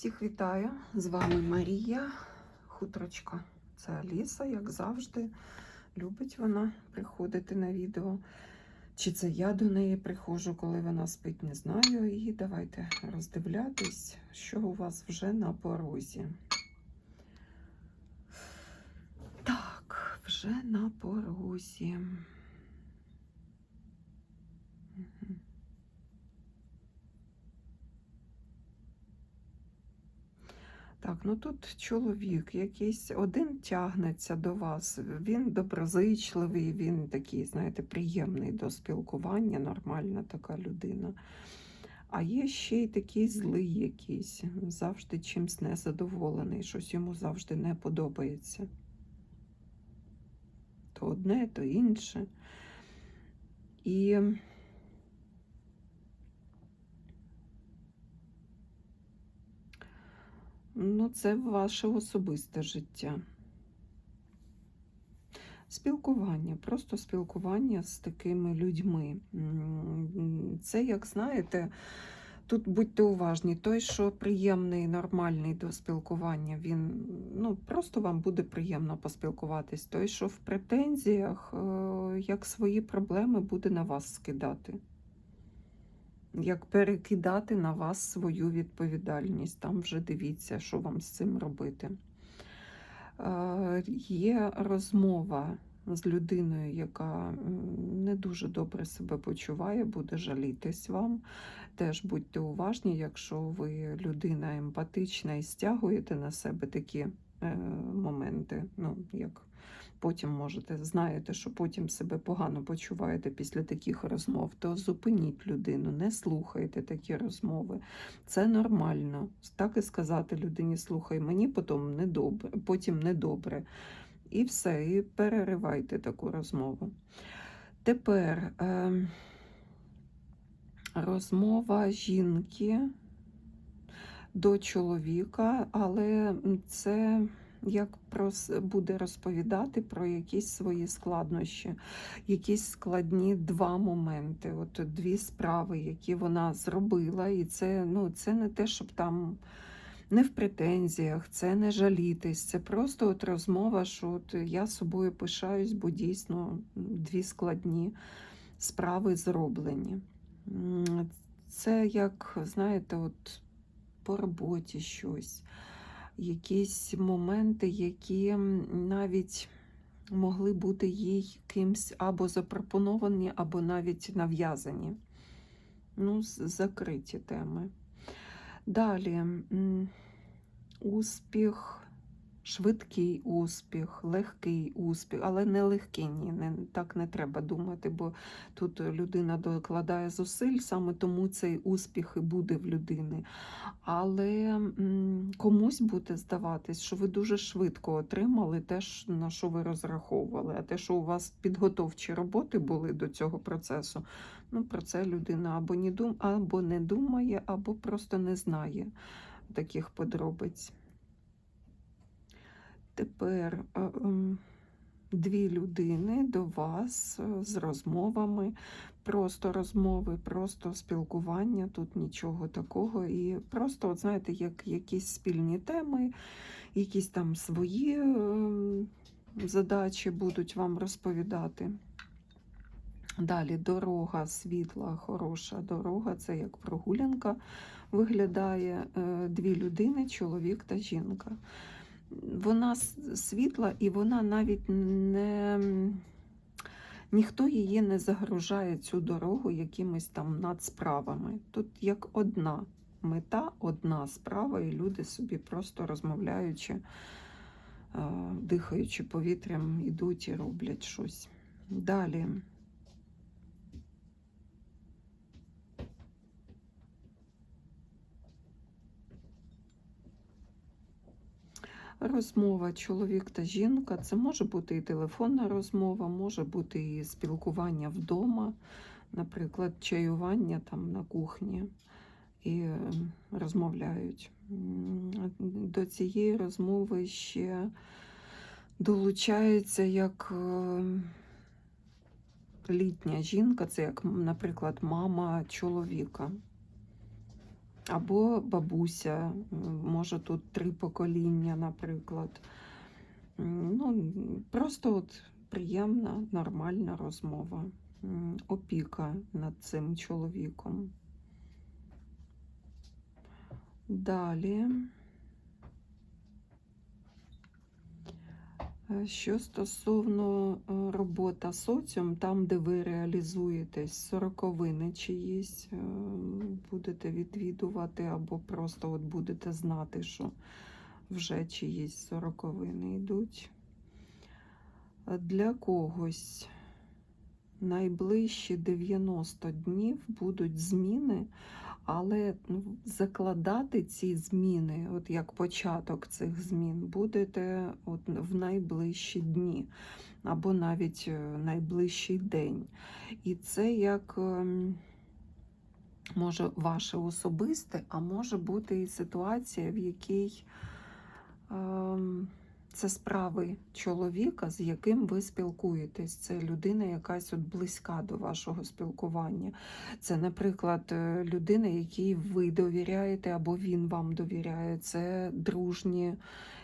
Всіх вітаю! З вами Марія, хутрочка. Це Аліса, як завжди. Любить вона приходити на відео. Чи це я до неї приходжу, коли вона спить, не знаю. І давайте роздивлятись, що у вас вже на порозі. Так, вже на порозі. Так, ну тут чоловік якийсь один тягнеться до вас. Він доброзичливий, він такий, знаєте, приємний до спілкування, нормальна така людина. А є ще й такий злий якийсь, завжди чимсь незадоволений, щось йому завжди не подобається. То одне, то інше. І Ну, це ваше особисте життя. Спілкування, просто спілкування з такими людьми. Це, як знаєте, тут будьте уважні, той, що приємний, нормальний до спілкування, він ну, просто вам буде приємно поспілкуватись. Той, що в претензіях, е, як свої проблеми буде на вас скидати як перекидати на вас свою відповідальність. Там вже дивіться, що вам з цим робити. Е, Є розмова з людиною, яка не дуже добре себе почуває, буде жалітись вам. Теж будьте уважні, якщо ви людина емпатична і стягуєте на себе такі е, моменти, ну, як потім можете, знаєте, що потім себе погано почуваєте після таких розмов, то зупиніть людину, не слухайте такі розмови. Це нормально. Так і сказати людині, слухай, мені потім недобре, потім недобре. І все, і переривайте таку розмову. Тепер е, розмова жінки до чоловіка, але це як буде розповідати про якісь свої складнощі, якісь складні два моменти, от дві справи, які вона зробила, і це, ну, це не те, щоб там. Не в претензіях, це не жалітись, це просто от розмова, що от я собою пишаюсь, бо дійсно дві складні справи зроблені. Це як, знаєте, от по роботі щось якісь моменти, які навіть могли бути їй кимсь або запропоновані, або навіть нав'язані. Ну, закриті теми. Далі успіх, швидкий успіх, легкий успіх, але не легкий, ні, не, так не треба думати, бо тут людина докладає зусиль, саме тому цей успіх і буде в людини. Але комусь буде здаватись, що ви дуже швидко отримали те, на що ви розраховували, а те, що у вас підготовчі роботи були до цього процесу, ну про це людина або не, дум, або не думає, або просто не знає таких подробиць. Тепер е, ем, дві людини до вас е, з розмовами, просто розмови, просто спілкування, тут нічого такого. І просто, от знаєте, як якісь спільні теми, якісь там свої ем, задачі будуть вам розповідати. Далі дорога, світла, хороша дорога, це як прогулянка виглядає е, дві людини, чоловік та жінка. Вона світла і вона навіть не. Ніхто її не загружає цю дорогу якимись там надсправами. Тут як одна мета, одна справа, і люди собі просто розмовляючи, е, дихаючи повітрям, йдуть і роблять щось. Далі. Розмова чоловік та жінка. Це може бути і телефонна розмова, може бути і спілкування вдома, наприклад, чаювання там на кухні і е, розмовляють. До цієї розмови ще долучається як е, літня жінка, це як, наприклад, мама чоловіка. Або бабуся, може тут три покоління, наприклад. Ну, просто от приємна, нормальна розмова, опіка над цим чоловіком. Далі. Що стосовно е, робота соціум, там, де ви реалізуєтесь, сороковини чиїсь е, будете відвідувати, або просто от будете знати, що вже чиїсь сороковини йдуть. Е, Для когось найближчі 90 днів будуть зміни, але ну, закладати ці зміни, от як початок цих змін, будете от в найближчі дні або навіть е, найближчий день. І це як ем, може ваше особисте, а може бути і ситуація, в якій ем, це справи чоловіка, з яким ви спілкуєтесь. Це людина якась от близька до вашого спілкування. Це, наприклад, е, людина, якій ви довіряєте, або він вам довіряє. Це дружні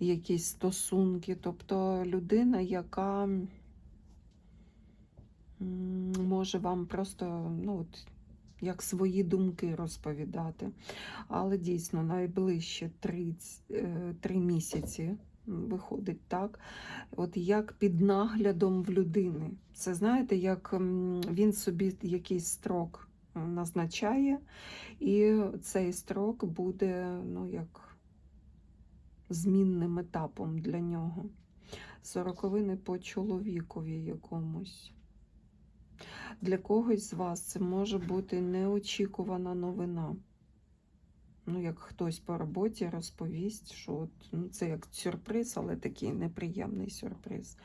якісь стосунки. Тобто людина, яка може вам просто ну, от, як свої думки розповідати. Але дійсно найближче 30, е, три місяці виходить так, от як під наглядом в людини. Це знаєте, як він собі якийсь строк е, назначає, і цей строк буде ну, як змінним етапом для нього. Сороковини по чоловікові якомусь. Для когось з вас це може бути неочікувана новина. Ну, як хтось по роботі розповість, що от, ну, це як сюрприз, але такий неприємний сюрприз.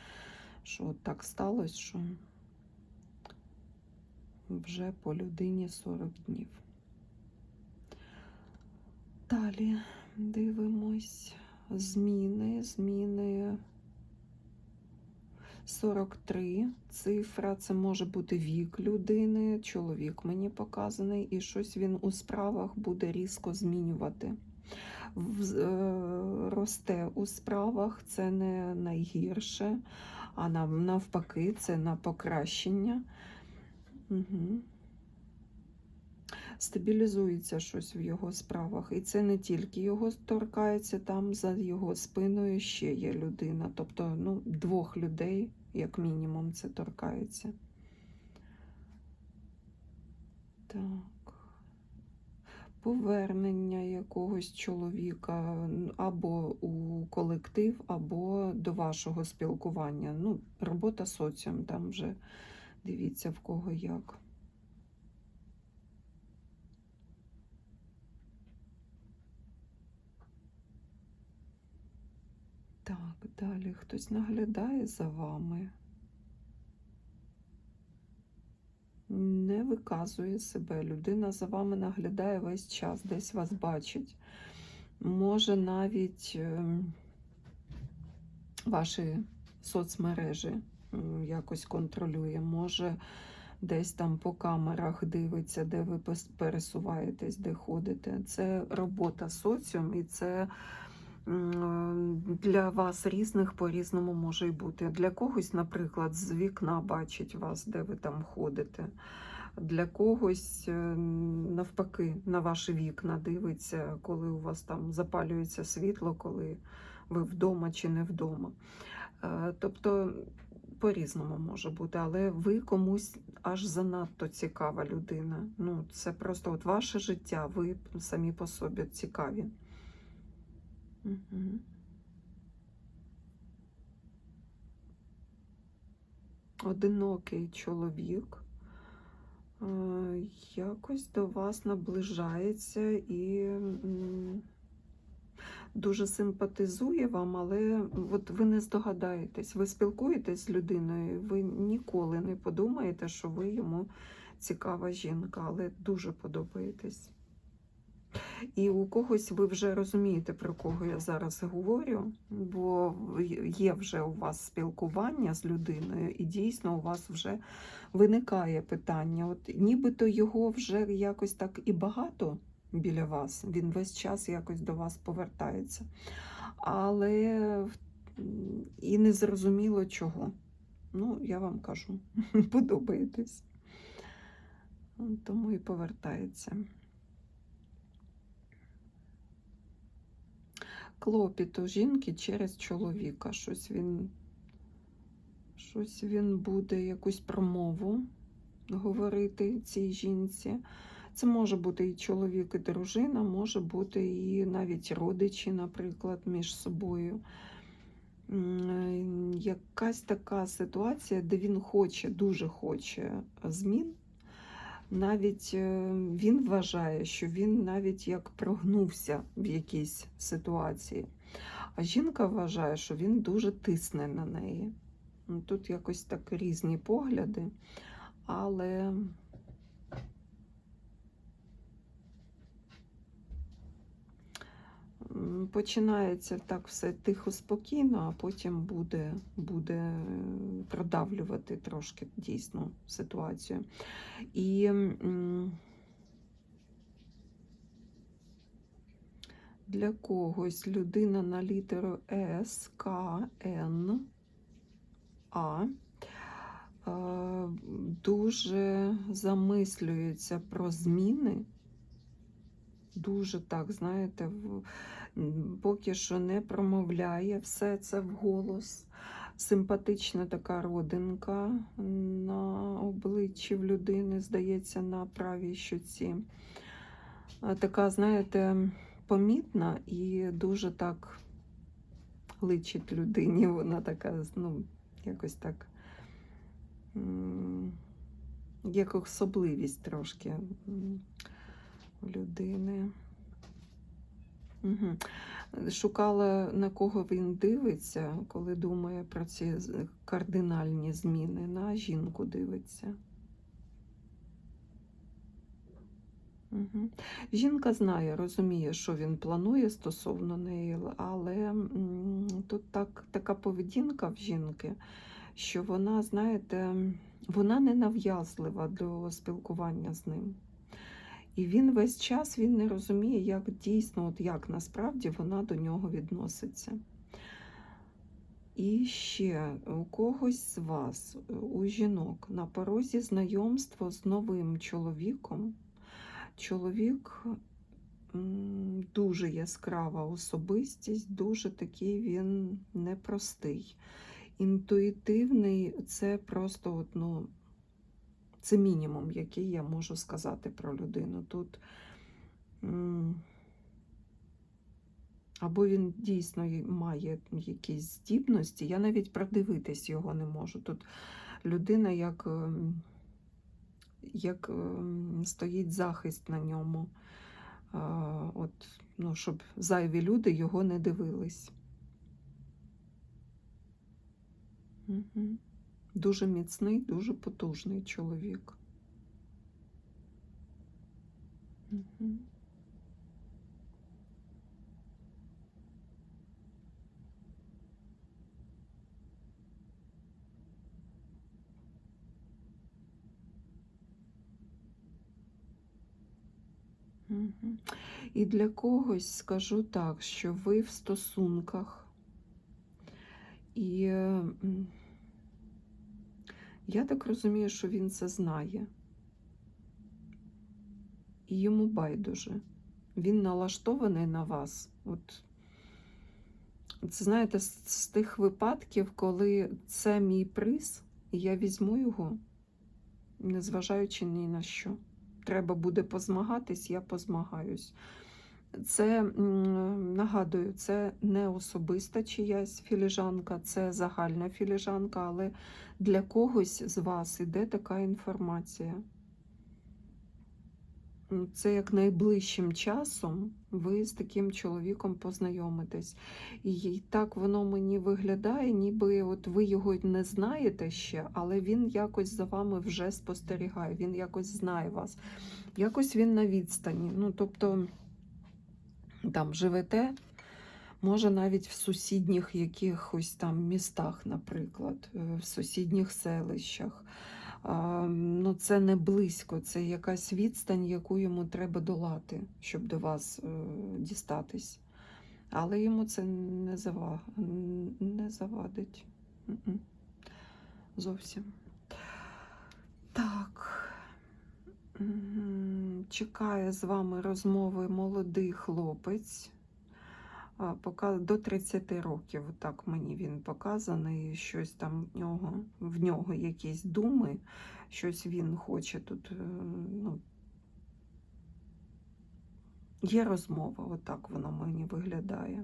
Що от так сталося, що вже по людині 40 днів. Далі дивимось зміни, зміни. 43 цифра, це може бути вік людини, чоловік мені показаний, і щось він у справах буде різко змінювати. В- е, Росте у справах, це не найгірше, а нав- навпаки, це на покращення. Угу. Стабілізується щось в його справах. І це не тільки його торкається, там за його спиною ще є людина. Тобто ну, двох людей, як мінімум, це торкається. Так. Повернення якогось чоловіка або у колектив, або до вашого спілкування. Ну, робота соціум, там вже дивіться в кого як. Так, далі хтось наглядає за вами. Не виказує себе. Людина за вами наглядає весь час, десь вас бачить. Може навіть ем, ваші соцмережі якось контролює, може десь там по камерах дивиться, де ви пересуваєтесь, де ходите. Це робота соціум і це для вас різних по-різному може й бути. Для когось, наприклад, з вікна бачить вас, де ви там ходите. Для когось, е, навпаки, на ваші вікна дивиться, коли у вас там запалюється світло, коли ви вдома чи не вдома. Е, Тобто по-різному може бути, але ви комусь аж занадто цікава людина. Ну, це просто от ваше життя, ви самі по собі цікаві. Угу. Одинокий чоловік е, якось до вас наближається і дуже симпатизує вам, але от ви не здогадаєтесь, ви спілкуєтесь з людиною, ви ніколи не подумаєте, що ви йому цікава жінка, але дуже подобаєтесь. І у когось ви вже розумієте, про кого я зараз говорю, бо є вже у вас спілкування з людиною, і дійсно у вас вже виникає питання. От нібито його вже якось так і багато біля вас. Він весь час якось до вас повертається. Але і не зрозуміло чого. Ну, я вам кажу, подобаєтесь. Тому і повертається. Клопіт у жінки через чоловіка. Щось він, щось він буде якусь промову говорити цій жінці. Це може бути і чоловік, і дружина, може бути і навіть родичі, наприклад, між собою. Якась така ситуація, де він хоче, дуже хоче змін. Навіть е, він вважає, що він навіть як прогнувся в якійсь ситуації. А жінка вважає, що він дуже тисне на неї. Тут якось так різні погляди, але починається так все тихо, спокійно, а потім буде, буде е, продавлювати трошки дійсно ситуацію. І для когось людина на літеру С, К, Н, А е, дуже замислюється про зміни. Дуже так, знаєте, поки що не промовляє все це вголос. Симпатична така родинка на обличчі в людини, здається, на правій щоці. Така, знаєте, помітна і дуже так личить людині. Вона така, ну, якось так, як особливість трошки людини. Угу. Шукала, на кого він дивиться, коли думає про ці кардинальні зміни. На жінку дивиться. Угу. Жінка знає, розуміє, що він планує стосовно неї, але тут так, така поведінка в жінки, що вона, знаєте, вона не нав'язлива до спілкування з ним. І він весь час він не розуміє, як дійсно, от як насправді вона до нього відноситься. І ще у когось з вас, у жінок, на порозі знайомство з новим чоловіком. Чоловік дуже яскрава особистість, дуже такий він непростий. Інтуїтивний це просто ну, це мінімум, який я можу сказати про людину. Тут або він дійсно має якісь здібності, я навіть продивитись його не можу. Тут людина як, ем, як ем, стоїть захист на ньому, от, ну, щоб зайві люди його не дивились. Мгм. Дуже міцний, дуже потужний чоловік. І для когось скажу так, що ви в стосунках, і я так розумію, що він це знає. І йому байдуже. Він налаштований на вас. От, це знаєте, з, з тих випадків, коли це мій приз, і я візьму його, незважаючи ні на що. Треба буде позмагатись, я позмагаюсь. Це нагадую, це не особиста чиясь філіжанка, це загальна філіжанка, але для когось з вас іде така інформація. Це як найближчим часом ви з таким чоловіком познайомитесь. І так воно мені виглядає, ніби от ви його не знаєте ще, але він якось за вами вже спостерігає, він якось знає вас. Якось він на відстані. Ну, тобто там живете, може навіть в сусідніх якихось там містах, наприклад, е, в сусідніх селищах. Ну, це не близько, це якась відстань, яку йому треба долати, щоб до вас е, дістатись. Але йому це не, зава... не завадить. Зовсім. Так. Чекає з вами розмови молодий хлопець. До 30 років, так мені він показаний, щось там в нього, в нього якісь думи, щось він хоче тут. е, Ну, є розмова, отак воно мені виглядає.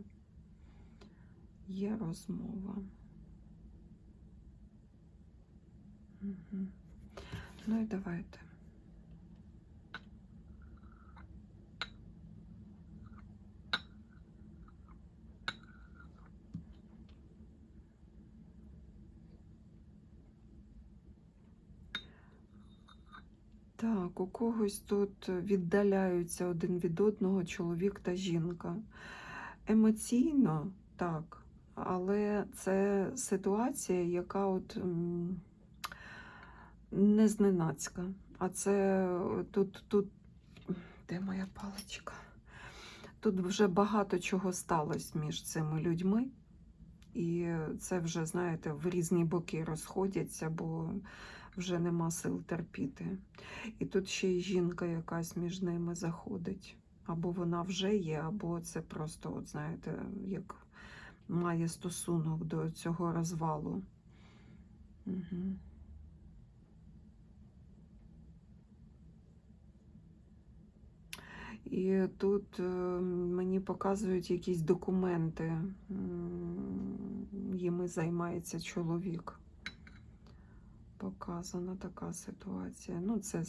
Є розмова. Ну і давайте. Так, у когось тут віддаляються один від одного чоловік та жінка. Емоційно так, але це ситуація, яка от не зненацька. А це тут, тут, де моя паличка? Тут вже багато чого сталося між цими людьми. І це вже, знаєте, в різні боки розходяться, бо вже нема сил терпіти. І тут ще й жінка якась між ними заходить. Або вона вже є, або це просто, от знаєте, як має стосунок до цього розвалу. Угу. І тут е, мені показують якісь документи, їми займається чоловік. Показана така ситуація. Ну, це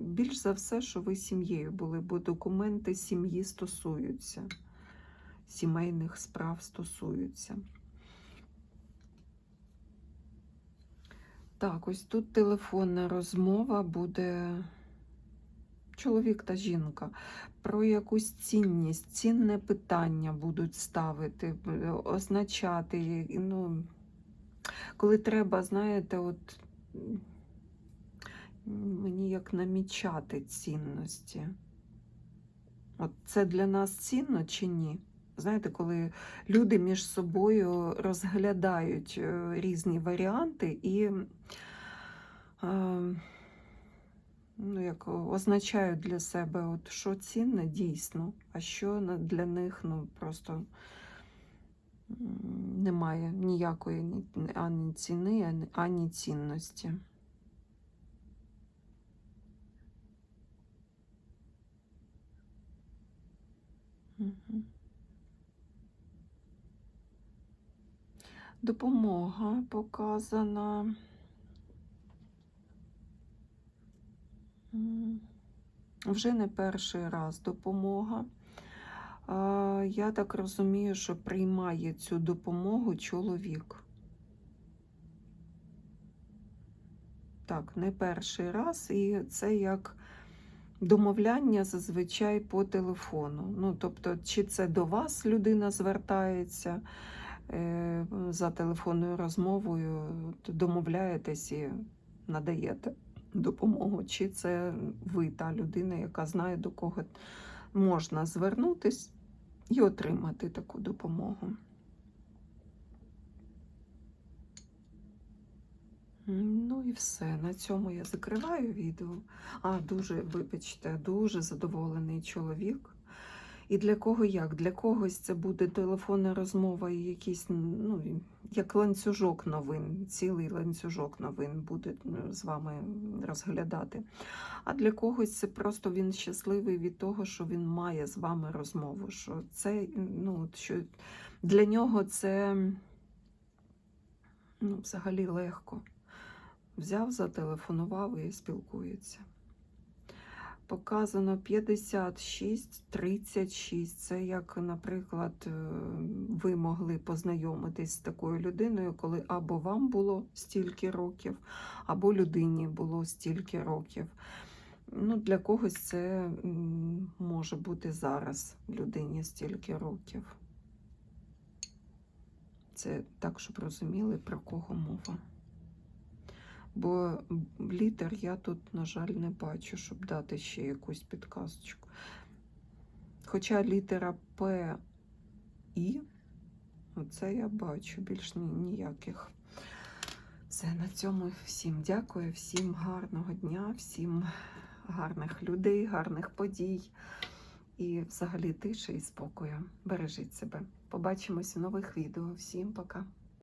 більш за все, що ви сім'єю були, бо документи сім'ї стосуються, сімейних справ стосуються. Так, ось тут телефонна розмова буде чоловік та жінка. Про якусь цінність, цінне питання будуть ставити, означати. Ну, коли треба, знаєте, от мені як намічати цінності. От це для нас цінно чи ні? Знаєте, коли люди між собою розглядають е, різні варіанти і ну, як означають для себе, от, що цінне дійсно, а що для них ну, просто немає ніякої ані ціни, ані- цінності. Допомога показана. Вже не перший раз допомога. Я так розумію, що приймає цю допомогу чоловік. Так, не перший раз, і це як домовляння зазвичай по телефону. Ну, тобто, чи це до вас людина звертається е, за телефонною розмовою, домовляєтесь і надаєте допомогу, чи це ви та людина, яка знає, до кого можна звернутись і отримати таку допомогу. Ну і все. На цьому я закриваю відео. А, дуже, вибачте, дуже задоволений чоловік. І для кого як? Для когось це буде телефонна розмова і якийсь, ну, як ланцюжок новин, цілий ланцюжок новин буде ну, з вами розглядати. А для когось це просто він щасливий від того, що він має з вами розмову. Що це, ну, що для нього це ну, взагалі легко. Взяв, зателефонував і спілкується. Показано 56, 36. Це як, наприклад, е, ви могли познайомитись з такою людиною, коли або вам було стільки років, або людині було стільки років. Ну, Для когось це може бути зараз людині стільки років. Це так, щоб розуміли, про кого мова. Бо літер я тут, на жаль, не бачу, щоб дати ще якусь підказочку. Хоча літера П І, оце я бачу, більш ніяких. Все, на цьому всім дякую, всім гарного дня, всім гарних людей, гарних подій і взагалі тиші і спокою. Бережіть себе. Побачимось в нових відео. Всім пока.